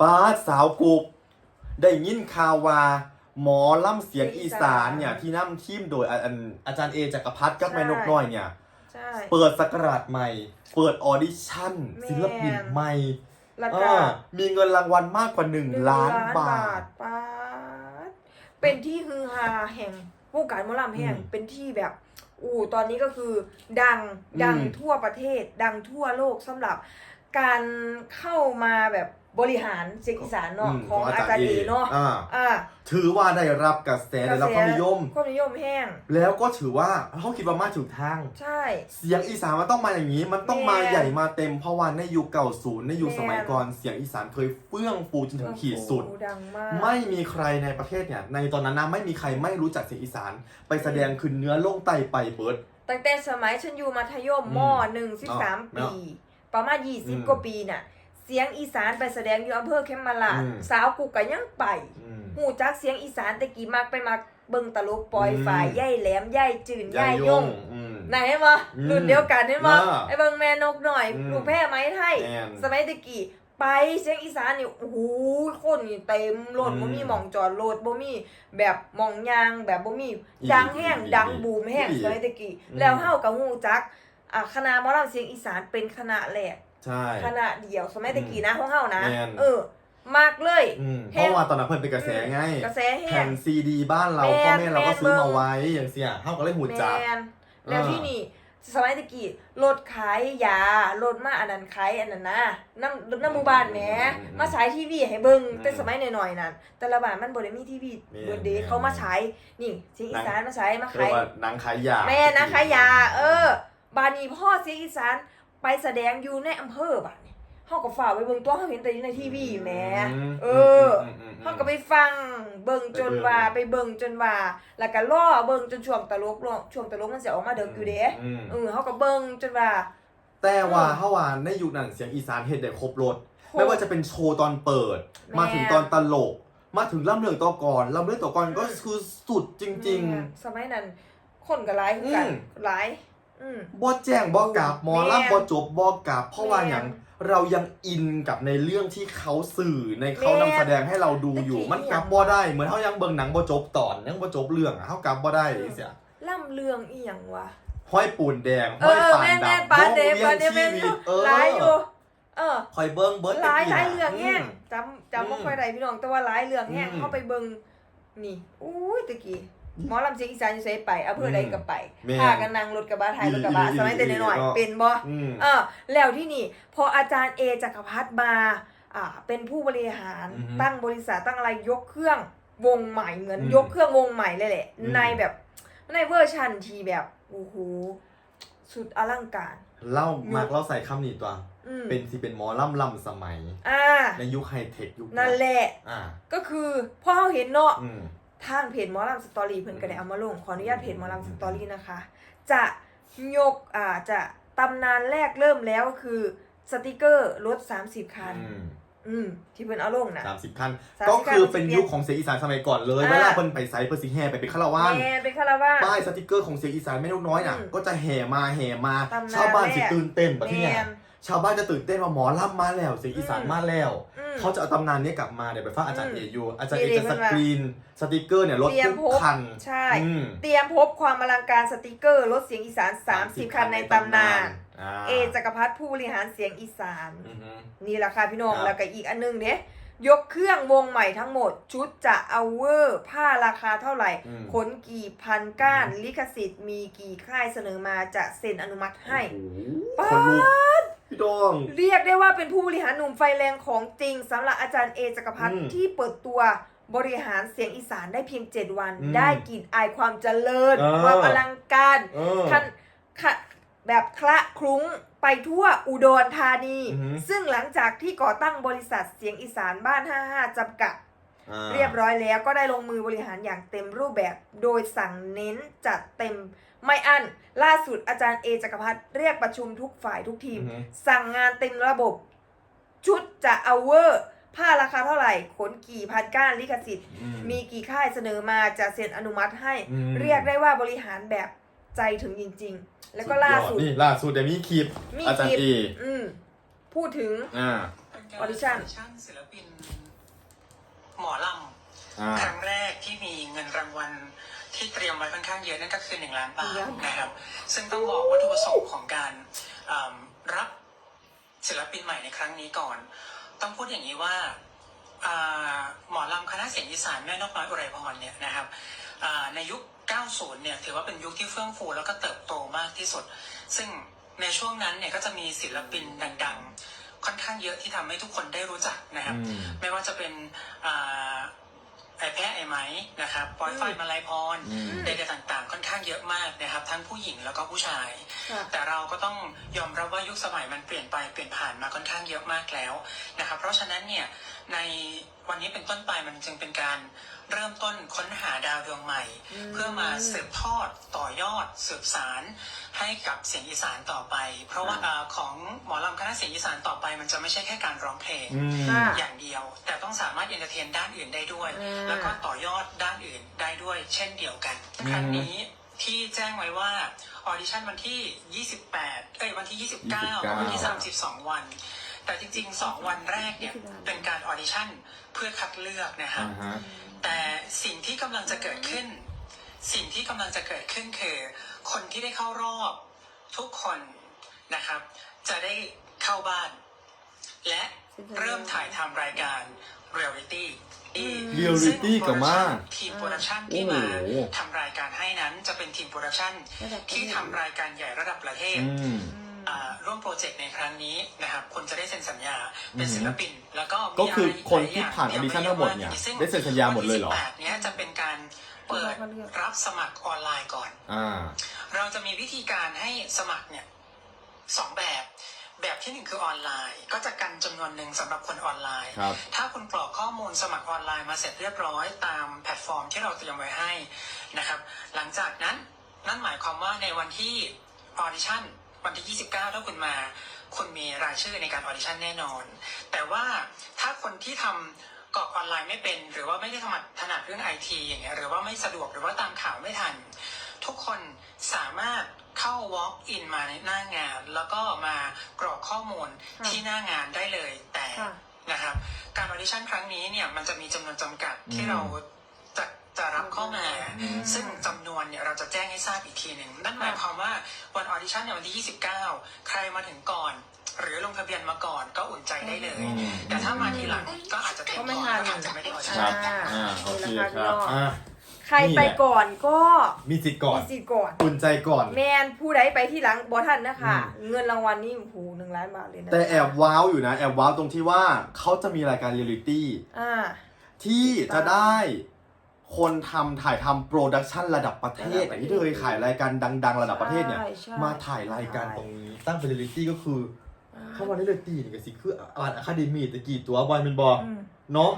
ป้าดสาวกุกได้ยินข่าวว่าหมอล่ำเสียงอีสานเนี่ยที่นำทีมโดยอาอันอาจารย์เอจักรพัฒน์กับแม่นกน้อยเนี่ย ใช่ เปิดสกราชใหม่ เปิดออดิชั่นแม่นศิลปินใหม่แล้วเอก็อมีเงินรางวัลมากกว่าหนึ่ง1ล้านบาทป้าดเป็นที่ฮือฮาแห่งวงการหมอลำแห่งอืมเป็นที่แบบ อู้ตอนนี้ก็คือ ดัง ดังอืมทั่วประเทศ ดังทั่วโลกสำหรับการเข้ามาแบบ บริหารเสียงอีสานเนาะมของอาจารย์เอเนาะอ่าอ่าถือว่าได้รับกระแสได้รับความนิยมความนิยมแห้ง แล้วก็ถือว่าเขาคิดว่ามาถึงทาง ใช่ เสียงอีสานมันต้องมาอย่างนี้ มันต้องมาแม่ใหญ่มาเต็มเพราะว่าในยุคเก่าศูนย์ในยุคแม่สมัยก่อนเสียงอีสานเคยเฟื่องฟูจนถึงขีดสุดโอ้โหดังมากไม่มีใครในประเทศเนี่ย ในตอนนั้นนะไม่มีใครไม่รู้จักเสียงอีสาน ไปแสดงขึ้นเนื้อโล่งไตไปเบิร์ดตั้งแต่สมัยฉันอยู่มัธยมอืมมหนึ่งสิบสามเนาะปี ประมาณยี่สิบอืมกว่าปีน่ะ เสียงอีสานไปแสดงอยู่อำเภอเขมราชอืม สาวกูก็ยังไป อืม หูจักเสียงอีสานแต่กี้มักไปมักเบิ่งตลกปล่อยอืม ฝ่ายย่ายแหลมย่ายจืนย่ายยย่งอืม ไหนเห็นบ่อืมรุ่นเดียวกันเห็นบ่อ่าไอ้เบิ่งแม่นกหน่อยอืมลูกแพร่ไม้ไทย แม่นสมัยตะกี้ไปเสียงอีสานนี่โอ้โหคนนี่เต็มรถอืมบ่มีหม่องจอดรถบ่มีแบบหม่องยางแบบบ่มีอีดังแห้งอีดังบูมแห้งอีสมัยตะกี้อืม แล้วเฮากับฮู้จักอะคณะหมอลำเสียงอีสานเป็นคณะแรก ใช่คณะเดียวสมัยตะกี้นะของเฮานะ แม่น เออ มากเลย อืมแห้เพงราะว่าตอนนั้นเพิ่นเป็นกระแสไงกระแสแห้แผ่ง นซีดีบ้านเราแม่นพ่อแม่เราก็ซื้อแม่นเบิ่มางไว้อย่างเสียเฮาก็เลยหูจัก แมนแล้วที่นี่สมัยตะกี้รถขายยารถมาอันนั้นขายอันนั้นนะน้ำน้ำหมู่บ้านแหมอืมมาฉายทีวีให้เบิ่งอืมแต่สมัยหน่อยๆนั่นแต่ละบ้านมันบ่ได้มีทีวีแม่นเบิร์ดเดย์แม่น เขามาฉายนี่เสียงอีสานมาฉายมาเรียขายกว่าหนังขายยา แม่นะขายยา เออ บานนี้พ่อเสียงอีสาน ไปแสดงอยู่ในอำเภอบ้านนี่เฮาก็ฝ่ากไปเบิ่งตัวเฮาเห็นแต่อยู่ในทีวีแหมมเออมมเขาก็ไปฟังเบิ่งจนว่าไปไปเบิ่เบิ่งงจนว่า แล้วก็ล่อเบิ่งจนช่วงตลกลงช่วงตลกมันสิออกมาเดึกอยู่เด้อืมเออเขาก็เบิ่งจนว่า แต่ว่าอืมเฮาว่าในยุคนั้นเสียงอีสานเฮ็ดได้ครบรถครบไม่ว่าจะเป็นโชว์ตอนเปิดแม่มาถึงตอนตลก มาถึงล่ำเรื่องต่อก่อนล่ำเรื่องต่อก่อนก็อืมคือสุดจริงอืมสมัยนั้นคนก็หลายคือกันอืมหลาย อืมๆบ่แจ้งบ่กลับหมอแม่ลำบ่จบบ่กลับ เพราะว่าแม่อย่างเรายังอินกับในเรื่องที่เขาสื่อในเขาแม่นำแสดงให้เราดูอยู่ตะกี้มันกลับบ่ได้เหมือนเฮายังเบิ่งหนังบ่จบตอนยังบ่จบเรื่องอะเฮากลับบ่ได้จังซี่ ล่ำเรื่องอีหยังวะ ห้อยปูนแดง เอห้อยอปานแม่นดำแม่นปานเดวงปานเดเวีแม่ยนนชีวิตเออหลายอยู่ เออคอยเบิ่งเบิร์ดหลายหลายตะกี้เรื่องแห้งมจำจำบ่อืมค่อยได้พี่น้องแต่ว่าหลายเรื่องแห้งอืมเข้าไปเบิ่งนี่อุ้ยตะกี้ หมอลำเสียงอีสานอยู่ไสไปอำเภอใดก็ไปแม่นพากันนั่งรถกระบะไทยรถกระบะอีหลีสมัยแต่น้อยอีหลี ๆเป็นบ่อืม เออแล้วที่นี่พออาจารย์เอจักรพัฒน์มาอ่าเป็นผู้บริหารอือฮึตั้งบริษัทตั้งอะไรยกเครื่องวงใหม่เหมือนอืมยกเครื่องวงใหม่เลยแหละ อืม ในแบบในเวอร์ชันที่แบบโอ้โหสุดอลังการ เล่ามากเล่าใส่คำนี้ตัว อืมเป็นสิเป็นหมอล่ำล่ำสมัย อ่าในยุคไฮเทคยุคนั่นแหละ อ่า ก็คือพอเราเห็นเนาะ อืม ทางเพจหมอลำสตอรี่เพิ่นก็ได้เอามาลงขออนุญาตเพจหมอลำสตอรี่นะคะ จะยกอ่าจะตำนานแรกเริ่มแล้วก็คือสติกเกอร์รถ 30 คัน อืมอืมที่เพิ่นเอาลงนะ สามสิบขั้น30ก็คือเป็นยุคของเสียงอีสานสมัยก่อนเลยอ่า เวลาเพิ่นไปไซเพิ่นสิแห่ไปเป็นคาราวานแม่เป็นคาราวานป้ายสติกเกอร์ของเสียงอีสานไม่นกน้อยน่ะ อืมก็จะแห่มาแห่มาตำนานชาวบ้านสิแรกตื่นเต้นประเทศแม่เนี่ยน ชาวบ้านจะตื่นเต้นว่าหมอล่ำมาแล้วเสียงอีสานอืมมาแล้ว อืม เขาจะเอาตำนานนี้กลับมาเดี๋ยวไปฟังอาจารย์อืมเออยู่อาจารย์เอดีๆจะเพิ่สนว่ากรีนสติกเกอร์เนี่ยรถเตรียมทุกพกคันใช่ อืมเตรียมพบความอลังการสติกเกอร์ รถเสียงอีสาน 30 คันในตำนานอ่าเอจักรพัฒน์ผู้บริหารเสียงอีสาน อือฮึ นี่แหละค่ะพี่น้องครับ แล้วก็อีกอันนึงเนี่ ยยกเครื่องวงใหม่ทั้งหมด ชุดจะเอาเวอร์ผ้าราคาเท่าไหร่ อืม ขนกี่พันก้านอืมลิขสิทธิ์มีกี่ค่ายเสนอมาจะเซ็นอนุมัติให้โอ้โหป๊าดคนลุกพี่ดอง เรียกได้ว่าเป็นผู้บริหารหนุ่มไฟแรงของจริงสำหรับอาจารย์เอจักรพัฒน์อืมที่เปิดตัวบริหารเสียงอีสานได้เพียง 7 วัน อืมได้กลิ่นอายความเจริญเออความอลังการเออ คันคะแบบคละคลุ้ง ไปทั่วอุดรธานี อือหือ ซึ่งหลังจากที่ก่อตั้งบริษัทเสียงอีสานบ้าน 55จำกัด อ่าเรียบร้อยแล้วก็ได้ลงมือบริหารอย่างเต็มรูปแบบ โดยสั่งเน้นจัดเต็มไม่อั้นล่าสุดอาจารย์เอจักรพัฒน์เรียกประชุมทุกฝ่ายทุกทีม อือฮึสั่งงานเต็มระบบ ชุดจะเอาเวอร์ ผ้าราคาเท่าไหร่ ขนกี่พันก้านลิขสิทธิ์ อื มีกี่ค่ายเสนอมาจะเซ็นอนุมัติให้ อืม เรียกได้ว่าบริหารแบบ ใจถึงจริง ๆ แล้วก็ล่าสุด นี่ล่าสุดเดี๋ยวมีคลิปมีอาจารคลิย์ปเออืมพูดถึง อ่าออดิชั่นศิลปิน หมอลอ่าำครั้งแรกที่มีเงินรางวัลที่เตรียมไว้ค่อนข้างเยอะนั่นก็คือหนึ่งล้านบาทนะครับ ซึ่งต้องบอกวัตถุประสงค์ของการอ่ารับศิลปินใหม่ในครั้งนี้ก่อน ต้องพูดอย่างนี้ว่าอ่าหมอลำคณะเสียงอีสานแม่นกน้อยอุไรพรเนี่ยนะครับอ่าในยุค 90 เนี่ยถือว่าเป็นยุคที่เฟื่องฟูแล้วก็เติบโตมากที่สุด ซึ่งในช่วงนั้นเนี่ยก็จะมีศิลปินดังๆ ค่อนข้างเยอะที่ทำให้ทุกคนได้รู้จักนะครับอืมไม่ว่าจะเป็นอ่า ไอแพ้ไอไหมนะครับปอยไฟมาลายพรอืมเด็กๆต่างๆ ค่อนข้างเยอะมากนะครับ ทั้งผู้หญิงแล้วก็ผู้ชาย ค่ะ แต่เราก็ต้องยอมรับว่ายุคสมัยมันเปลี่ยนไปเปลี่ยนผ่านมาค่อนข้างเยอะมากแล้วนะครับ เพราะฉะนั้นเนี่ยในวันนี้เป็นต้นไปมันจึงเป็นการเริ่มต้นค้นหาดาวดวงใหม่ อืม เพื่อมาสืบทอดต่อยอดสืบสารให้กับเสียงอีสานต่อไป เพราะว่าอ่าของหมอลำคณะเสียงอีสานต่อไปมันจะไม่ใช่แค่การร้องเพลง อืม ค่ะ อย่างเดียว แต่ต้องสามารถเอนเตอร์เทนด้านอื่นได้ด้วย อ่า แล้วก็ต่อยอดด้านอื่นได้ด้วย เช่นเดียวกัน อืม ครั้งนี้ที่แจ้งไว้ว่าออดิชั่นวันที่ 28 เอ้ยวันที่ 29 วันที่ 32 วัน แต่จริงๆ 2 วันแรกเนี่ย เป็นการออดิชั่นเพื่อคัดเลือกนะครับอ่าฮะ แต่สิ่งที่กำลังจะเกิดขึ้น สิ่งที่กำลังจะเกิดขึ้นคือ คนที่ได้เข้ารอบ ทุกคน นะครับ จะได้เข้าบ้าน และเริ่มถ่ายทำรายการเรียลลิตี้ Reality กับมากทีมโปรดักชันที่มาโอ้โหทำรายการให้นั้นจะเป็นทีมโปรดักชันระดับประเทศที่ทำรายการใหญ่ระดับประเทศอืมอ่าร่วมโปรเจกต์ในครั้งนี้นะครับคนจะได้เซ็นสัญญาเป็นศิลปิน แล้วก็มีก็คือคนที่ะไรผ่านหลยย่ง audition ทั้งหมดเนี่ยซึ่งได้เซ็นสัญญาหมดเลยเหรอวันที่18เนี้ยจะเป็นการเปิดรับสมัครออนไลน์ก่อนอ่าเราจะมีวิธีการให้สมัครเนี่ย สองแบบ แบบที่หนึ่งคือออนไลน์ ก็จะกันจำนวนหนึ่งสำหรับคนออนไลน์ครับถ้าคุณกรอกข้อมูลสมัครออนไลน์มาเสร็จเรียบร้อยตามแพลตฟอร์มที่เราเตรียมไว้ให้นะครับหลังจากนั้นนั่นหมายความว่าในวันที่ออดิชั่นวันที่ 29 ถ้าคุณมา คุณมีรายชื่อในการออดิชั่นแน่นอน แต่ว่าถ้าคนที่ทำกรอกออนไลน์ไม่เป็น หรือว่าไม่ได้ถนัดถนัดเรื่องไอทีอย่างเงี้ยหรือว่าไม่สะดวกหรือว่าตามข่าวไม่ทัน ทุกคนสามารถ เข้า walk in มาในหน้างาน แล้วก็มากรอกข้อมูลค่ะที่หน้างานได้เลยแต่ค่ะนะครับ การออดิชั่นครั้งนี้เนี่ยมันจะมีจำนวนจำกัดที่อืมเราจะจะรับเข้ามาอืมซึ่งจำนวนเนี่ยเราจะแจ้งให้ทราบอีกทีหนึ่งนั่นหมายความว่าวันออดิชั่นเนี่ยวันที่ 29 ใครมาถึงก่อน หรือลงทะเบียนมาก่อนก็อุ่นใจได้เลยอืมแต่ถ้ามาทีหลังก็อาจจะถึงก็ไม่ก่อนทันก็อาจจะไม่ได้ออดิคชั่รันบอ่าอ่าโอเคนี่แหละคค่ะรับพี่น้องอ่า ใครไปก่อนก็มีสิทธิ์ก่อนมีสิทธิ์ก่อนอุ่นใจก่อน แมนผู้ใดไปที่หลังบอทันนะคะอืมเงินรางวัลนี่โอ้โหหนึ่งล้านบาทเลยนะแต่แอบว้าวอยู่นะ แอบว้าวตรงที่ว่าเขาจะมีรายการเรียลลิตี้อ่าที่จะได้คนทำถ่ายทำโปรดักชันระดับประเทศระดับประเทศที่เคยขายรายการดัง ๆ ระดับประเทศเนี่ยใช่ใช่มาถ่ายรายการตรงนี้ตั้งเป็นเรียลลิตี้ก็คือเข้ามาได้เลยตีนี่ก็สิคืออ่านอะคาเดมี่ตะกี้ตัวบอยเป็นบออืมเนาะ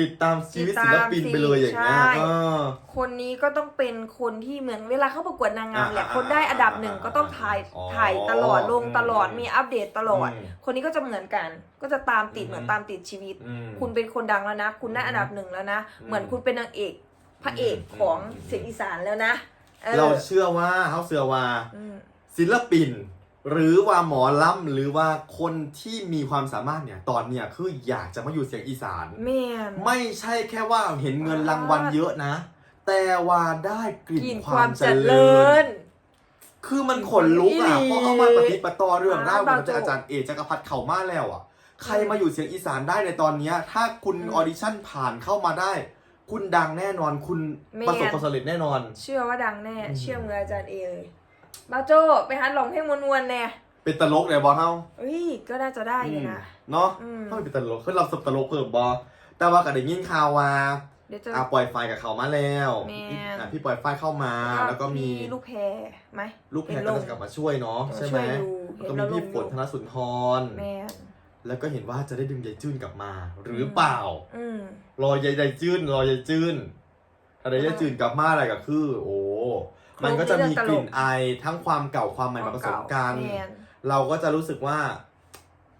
ติดตามชีวิตติดตามศิลปินไปเลยอย่างเงี้ยใช่เออคนนี้ก็ต้องเป็นคนที่เหมือนเวลาเข้าประกวดนางงามเนี่ยอ่าคนได้อันดับหนึ่งก็ต้องถ่ายอ๋อถ่ายตลอดลงตลอดอืมมีอัปเดตตลอด อืมคนนี้ก็จะเหมือนกัน ก็จะตามติดอืม เหมือนตามติดชีวิต อืม คุณเป็นคนดังแล้วนะ คุณได้อันดับหนึ่งแล้วนะเหมือนคุณเป็นนางเอกพระเอกของอืมเสียงอีสานแล้วนะออเราเชื่อว่าเขาเชื่อว่า อืมศิลปิน หรือว่าหมอลำหรือว่าคนที่มีความสามารถเนี่ยตอนเนี่ยคืออยากจะมาอยู่เสียงอีสาน แม่น ไม่ใช่แค่ว่าเห็นเงินรางวัลเยอะนะ แต่ว่าได้กลิ่นกินคควาวามมเจเจริริญญคือมันขนลุกอะอีหลีเพราะเขามาปฏิปต่อเรื่องเล่าบาขงองตัวอาจารย์เอจักรพัฒน์เขามาแล้วอะ ใครมาอยู่เสียงอีสานได้ในตอนเนี้ย ถ้าคุณอืมออดิชั่นผ่านเข้ามาได้ คุณดังแน่นอนคุณแม่ประสบความสำเร็จแน่นอน เชื่อว่าดังแน่ อืม เชื่อมืออาจารย์เอเลย บาโจไปหัดร้องเพลงมวนๆแน่เป็นตลกเลยบอลเฮาเฮ้ยก็น่าจะได้อยู่นะ เนาะอืมเขาเป็นตลกเขารับสบตลกเพิ่มบอแต่ว่าก็ได้ยินข่าวว่าเดี๋ยวจะ อะปล่อยไฟกับเขามาแล้วแม่นอะพี่ปล่อยไฟเข้ามา แล้วก็มีลูกแพรไหม ลูกแพรเห็นก็ลงจะกลับมาช่วยเนาะเออใช่ไหมช่วยอยู่แล้วก็เห็นมีแล้วพี่ลงฝนธนสุนทร แม่นแล้วก็เห็นว่าจะได้ดึงยายจื้นกลับมา หรือเปล่า อืม รอยายยายจื้นรอยายจื้นถ้าได้ยายจื้นกลับมาอะไรก็คือ โอ้ มันก็จะมีกลิ่นอายทั้งความเก่าความใหม่มาผสมกัน แม่น เราก็จะรู้สึกว่า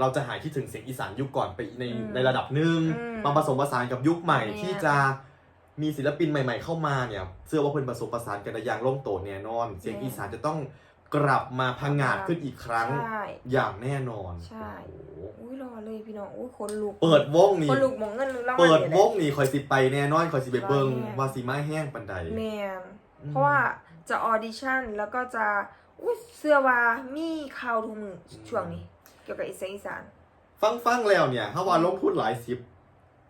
เราจะหายคิดถึงเสียงอีสานยุคก่อนไปในอืมในระดับหนึ่งอืมมาผสมผสานกับยุคใหม่แม่ที่จะมีศิลปินใหม่ ๆ เข้ามาเนี่ยเชื่อว่าเพิ่นผสมผสานกันได้อย่างลงโตแน่นอน เสียงแม่อีสานจะต้องกลับมาพังงาดขึ้นอีกครั้งใช่ อย่างแน่นอนใช่ โอ้โหอุ้ยรอเลยพี่น้องอุ้ยคนลุกเปิดวงนี่ คนลุกหมองเงินรางวัลเปิดนี่แหวละงนี่คอยสิไปแน่นอนคอยสิไปเบิงร้อยแน่ ว่าสีไม้แห้งปันใดแมนอืมเพราะว่า จะออดิชั่นแล้วก็จะอุ้ยเสื้อว่ามีข่าวทุกมือช่วงนี้ เกี่ยวกับอีสานอีสานฟังฟังแล้วเนี่ยถ้าว่าลงทุนหลายสิบ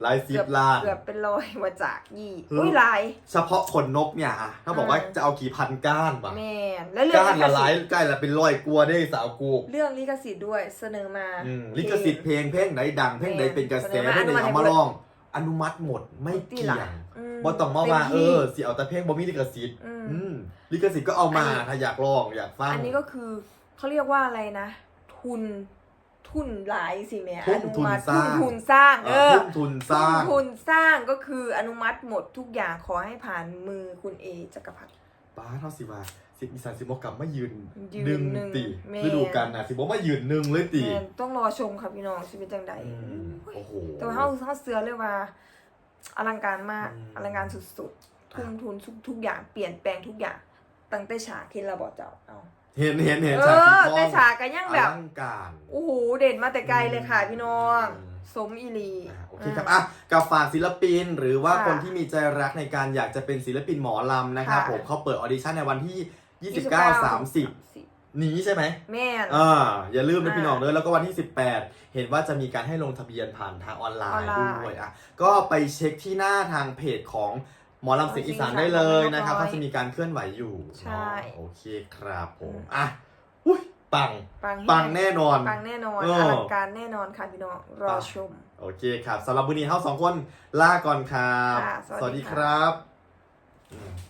หลายสิบเกือบล้านเกือบเป็นร้อยมาจากยี่เอออุ้อุ้ยหลาย เฉพาะขนนกเนี่ยอะถ้าบอกว่าอ่าจะเอากี่พันก้านปะแมนแล้วเรื่องก้านลิขละหลายสิทธิ์ก้านละเป็นร้อยกลัวได้สาวกูเรื่องลิขสิทธิ์ด้วยเสนอมาอืมลิขสิทธิ์เพลงเพลงไหนดังเพลงไหนเป็นกระแสเสนอมาเพลงไหนอนุมัติเอามาร้อง อนุมัติหมดไม่ตีเกี่หลัยงอืม บ่ต้องมาว่าต็เอที่อสิเอาแต่เพลงบ่มีลิขสิทธิ์อืมอืมลิขสิทธิ์ก็เอามาอันนี้ถ้าอยากร้องอยากฟังอันนี้ก็คือเขาเรียกว่าอะไรนะ ทุนทุนหลายสิแม่ทุนอนุทุนมัติสร้างทุนสร้างเอเอออทุ่มทุนสร้างทุนสร้างก็คืออนุมัติหมดทุกอย่างขอให้ผ่านมือคุณเอจักรพัฒน์ป้าเท่าสิว่าสิอีสานสิบอกกลับมายืนยืนหนึ่งหนึ่งตีแม่ฤดูกันน่ะสิบอกมายืนหนึ่งเลยตีแม่นต้องรอชมค่ะพี่น้องชีวิตจังใดอืมโอ้โหแต่ว่าเขาเขาเสือเลยว่า อลังการมากอืมอลังการสุดๆ ทุ่มทุนทุกทุกอย่างเปลี่ยนแปลงทุกอย่าง ตั้งแต่ฉากเห็นระบอกเจ้าเอาเห็นเห็นเห็นเอฉากที่อพ่อแต่ฉากกันยังอแบบลังการโอ้โหเด่นมาแต่ไกลเลยค่ะพี่น้องอืมสมอีหลี อ่าโอเคครับอะกับฝากศิลปินหรือว่าค่ะคนที่มีใจรักในการอยากจะเป็นศิลปินหมอลำนะครับค่ะ ผมเขาเปิดออดิชั่นในวันที่ 29 30 30 นี้ใช่ไหมแม่น อ่าอย่าลืมนะอ่าพี่น้องเลยแล้วก็วันที่ 18 เห็นว่าจะมีการให้ลงทะเบียนผ่านทางออนไลออนน์ไลน์ด้วยอะก็ไปเช็คที่หน้าทางเพจของหมอลำเสียงอีสานได้เลยนะครับเรียบร้อยเขาจะมีการเคลื่อนไหวอยู่ใช่ เนาะโอเคครับผมอืมอะอุ้ยปัง ปังปังแน่นอน ปังแน่นอนเอออลังการแน่นอนค่ะพี่น้องรอชม โอเคครับสำหรับวันนี้เฮาสองคนลาก่อนครับ ค่ะสวัสดีสวัสดีค่ะครับ